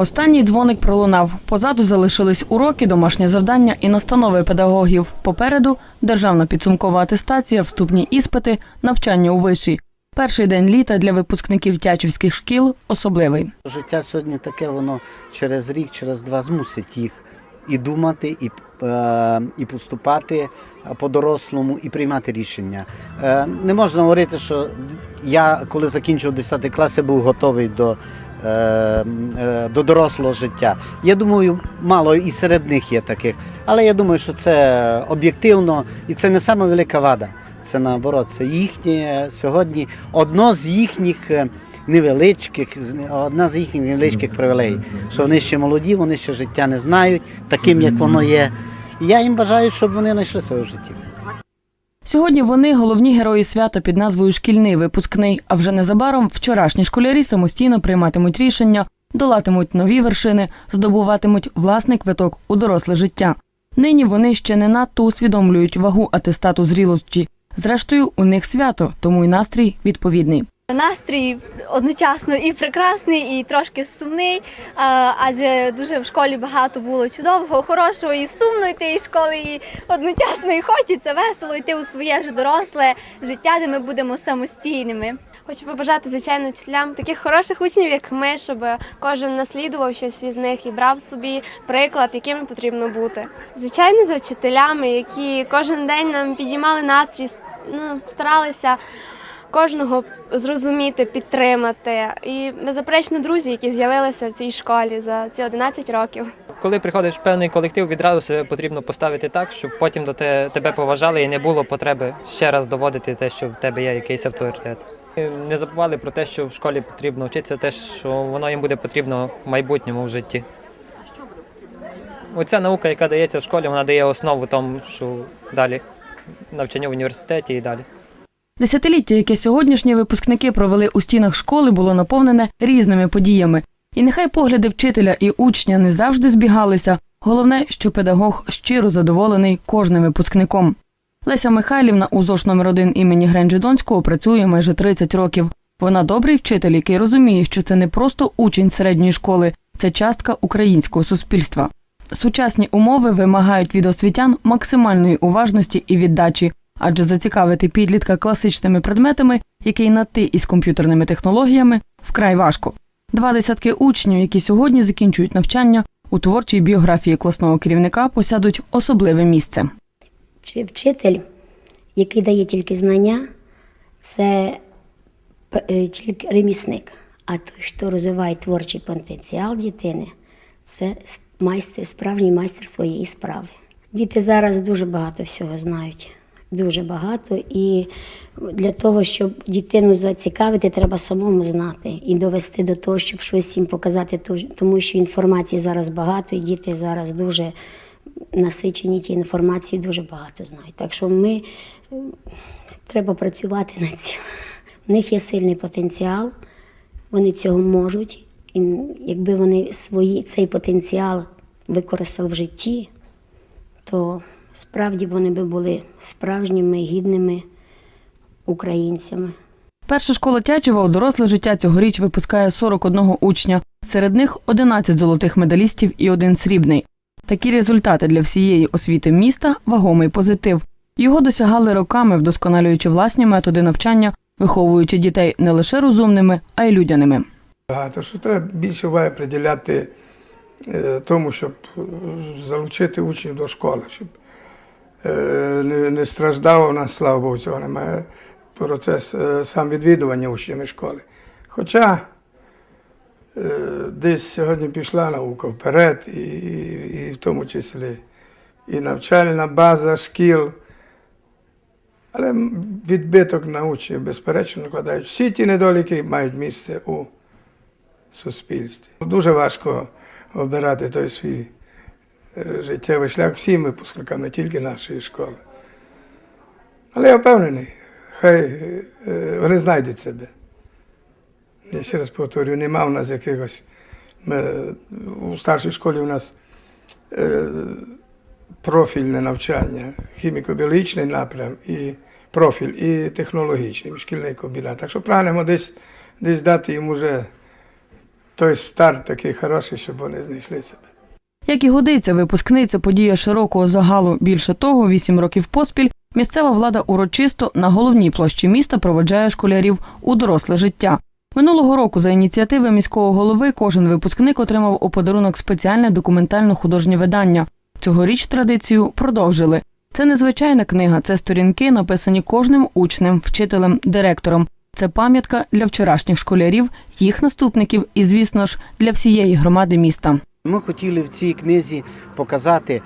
Останній дзвоник пролунав. Позаду залишились уроки, домашнє завдання і настанови педагогів. Попереду державна підсумкова атестація, вступні іспити, навчання у виші. Перший день літа для випускників тячівських шкіл особливий. Життя сьогодні таке, воно через рік, через два змусить їх і думати, і, е, і поступати по-дорослому, і приймати рішення. Е, не можна говорити, що я, коли закінчив 10 клас, я був готовий до, до дорослого життя. Я думаю, мало і серед них є таких. Але я думаю, що це об'єктивно і це не саме велика вада. Це наоборот, це їхнє сьогодні одно з їхніх е, невеличких, одна з їхніх невеличких привілеїв. Що вони ще молоді, вони ще життя не знають, таким як воно є. І я їм бажаю, щоб вони знайшли своє в житті. Сьогодні вони головні герої свята під назвою Шкільний випускний. А вже незабаром вчорашні школярі самостійно прийматимуть рішення, долатимуть нові вершини, здобуватимуть власний квиток у доросле життя. Нині вони ще не надто усвідомлюють вагу атестату зрілості. Зрештою, у них свято, тому й настрій відповідний. Настрій одночасно і прекрасний, і трошки сумний, адже дуже в школі багато було чудового, хорошого і сумно йти із школи, і одночасно і хочеться весело йти у своє ж доросле життя, де ми будемо самостійними. Хочу побажати, звичайно, вчителям таких хороших учнів, як ми, щоб кожен наслідував щось від них і брав собі приклад, яким потрібно бути. Звичайно, за вчителями, які кожен день нам підіймали настрій, ну, старалися кожного зрозуміти, підтримати. І беззаперечно друзі, які з'явилися в цій школі за ці 11 років. Коли приходиш в певний колектив, відразу себе потрібно поставити так, щоб потім до те- тебе поважали і не було потреби ще раз доводити те, що в тебе є якийсь авторитет. Не забували про те, що в школі потрібно вчитися, те, що воно їм буде потрібно в майбутньому в житті. Оця наука, яка дається в школі, вона дає основу тому, що далі навчання в університеті і далі. Десятиліття, яке сьогоднішні випускники провели у стінах школи, було наповнене різними подіями. І нехай погляди вчителя і учня не завжди збігалися. Головне, що педагог щиро задоволений кожним випускником. Леся Михайлівна у ЗОШ номер 1 імені Гренджидонського працює майже 30 років. Вона добрий вчитель, який розуміє, що це не просто учень середньої школи, це частка українського суспільства. Сучасні умови вимагають від освітян максимальної уважності і віддачі, адже зацікавити підлітка класичними предметами, який на ти із комп'ютерними технологіями, вкрай важко. Два десятки учнів, які сьогодні закінчують навчання, у творчій біографії класного керівника посядуть особливе місце. Чи вчитель, який дає тільки знання, це е, тільки ремісник. А той, хто розвиває творчий потенціал дитини, це майстер, справжній майстер своєї справи. Діти зараз дуже багато всього знають. Дуже багато. І для того, щоб дитину зацікавити, треба самому знати і довести до того, щоб щось їм показати, тому що інформації зараз багато, і діти зараз дуже насичені ті інформації дуже багато знають. Так що ми е, треба працювати над цим. В них є сильний потенціал, вони цього можуть. І якби вони свої, цей потенціал використали в житті, то справді вони би були справжніми гідними українцями. Перша школа Тячева у доросле життя цьогоріч випускає 41 учня. Серед них 11 золотих медалістів і один срібний. Такі результати для всієї освіти міста вагомий позитив. Його досягали роками, вдосконалюючи власні методи навчання, виховуючи дітей не лише розумними, а й людяними. Багато що треба більше уваги приділяти е, тому, щоб е, залучити учнів до школи, щоб не, не страждав у нас, слава Богу, цього немає процес е, сам відвідування учнями школи. Хоча е, десь сьогодні пішла наука вперед, і, і, і в тому числі і навчальна база шкіл. Але відбиток на учнів, безперечно, накладають. Всі ті недоліки мають місце у суспільстві. Дуже важко обирати той свій е, життєвий шлях всім випускникам, не тільки нашої школи. Але я впевнений, хай е, вони знайдуть себе. Я ще раз повторюю, нема у нас якихось. Ми, у старшій школі у нас е, профільне навчання, хіміко-біологічний напрям і профіль, і технологічний, шкільний комбінат. Так що прагнемо десь, десь дати їм уже той старт такий хороший, щоб вони знайшли себе. Як і годиться, випускниця подія широкого загалу. Більше того, вісім років поспіль місцева влада урочисто на головній площі міста проведжає школярів у доросле життя. Минулого року за ініціативи міського голови кожен випускник отримав у подарунок спеціальне документально-художнє видання. Цьогоріч традицію продовжили. Це незвичайна книга, це сторінки, написані кожним учнем, вчителем, директором. Це пам'ятка для вчорашніх школярів, їх наступників і, звісно ж, для всієї громади міста. Ми хотіли в цій книзі показати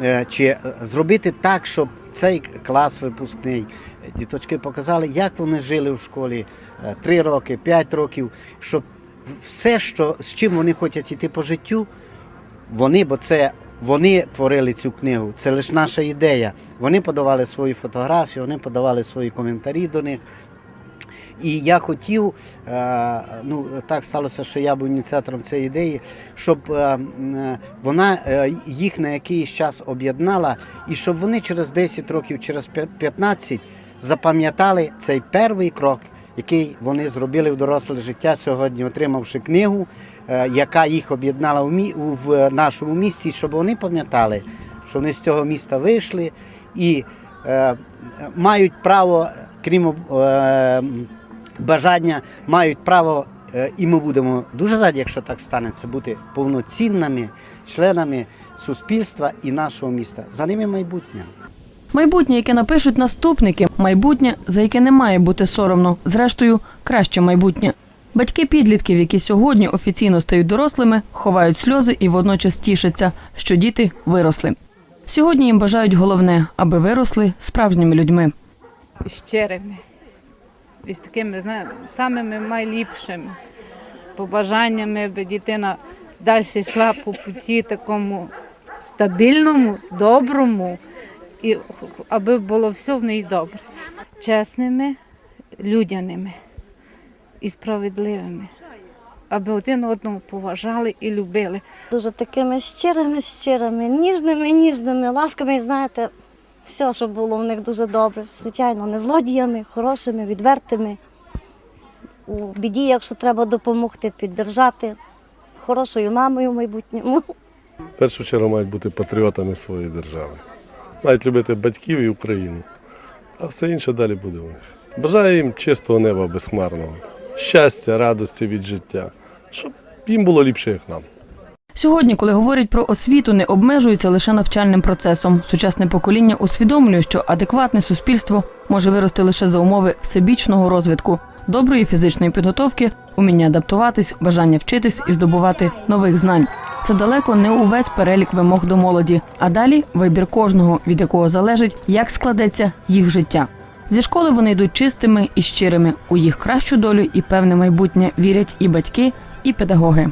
е, чи е, зробити так, щоб цей клас випускний е, діточки показали, як вони жили в школі 3 роки, 5 років, щоб все, що, з чим вони хочуть йти по життю, вони, бо це вони творили цю книгу, це лише наша ідея. Вони подавали свої фотографії, вони подавали свої коментарі до них. І я хотів, е, ну так сталося, що я був ініціатором цієї ідеї, щоб е, е, вона їх на якийсь час об'єднала, і щоб вони через 10 років, через п'ят- 15 запам'ятали цей перший крок, який вони зробили в доросле життя сьогодні, отримавши книгу, яка їх об'єднала в, нашому місті, щоб вони пам'ятали, що вони з цього міста вийшли і мають право, крім бажання, мають право, е, і ми будемо дуже раді, якщо так станеться, бути повноцінними членами суспільства і нашого міста. За ними майбутнє. Майбутнє, яке напишуть наступники, майбутнє, за яке не має бути соромно. Зрештою, краще майбутнє. Батьки підлітків, які сьогодні офіційно стають дорослими, ховають сльози і водночас тішаться, що діти виросли. Сьогодні їм бажають головне, аби виросли справжніми людьми. щирими. І з такими знаєте, самими найліпшими побажаннями, аби дитина далі йшла по путі такому стабільному, доброму, і аби було все в неї добре. Чесними, людяними і справедливими, аби один одного поважали і любили. дуже такими щирими, щирими, ніжними, ніжними, ласками, знаєте, все, що було в них дуже добре. Звичайно, не злодіями, хорошими, відвертими. У біді, якщо треба допомогти, піддержати, хорошою мамою в майбутньому. В першу чергу мають бути патріотами своєї держави. Мають любити батьків і Україну. А все інше далі буде у них. Бажаю їм чистого неба безхмарного, щастя, радості від життя, щоб їм було ліпше, як нам. Сьогодні, коли говорять про освіту, не обмежуються лише навчальним процесом. Сучасне покоління усвідомлює, що адекватне суспільство може вирости лише за умови всебічного розвитку, доброї фізичної підготовки, уміння адаптуватись, бажання вчитись і здобувати нових знань. Це далеко не увесь перелік вимог до молоді, а далі вибір кожного, від якого залежить, як складеться їх життя. Зі школи вони йдуть чистими і щирими. У їх кращу долю і певне майбутнє вірять і батьки, і педагоги.